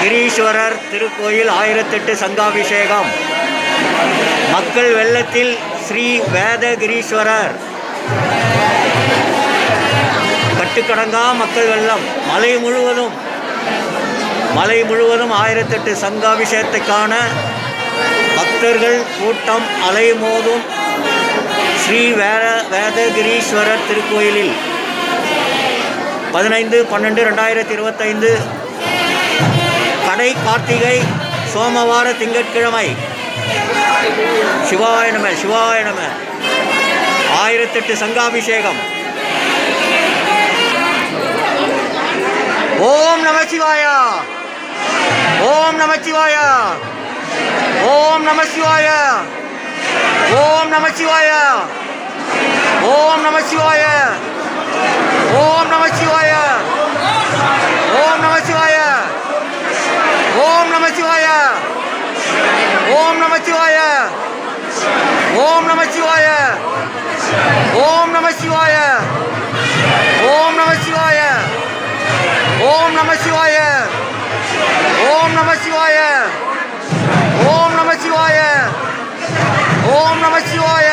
கிரீஸ்வரர் திருக்கோயில் ஆயிரத்தெட்டு சங்காபிஷேகம். மக்கள் வெள்ளத்தில் ஸ்ரீ வேதகிரீஸ்வரர். கட்டுக்கடங்கா மக்கள் வெள்ளம். மலை முழுவதும் மலை முழுவதும் ஆயிரத்தெட்டு சங்காபிஷேகத்துக்கான பக்தர்கள் கூட்டம் அலைமோதும் ஸ்ரீ வேத வேதகிரீஸ்வரர் திருக்கோயிலில். பதினைந்து பன்னெண்டு ரெண்டாயிரத்தி இருபத்தைந்து கடை கார்த்திகை சோமவார திங்கட்கிழமை. சிவாய நம சிவாய நம. ஆயிரத்தெட்டு சங்காபிஷேகம். ஓம் நமசிவாயா ஓம் நம ஓம் நமசிவாயா ஓம் நம சிவாயா. ஓம் நம ఓం నమ శివాయ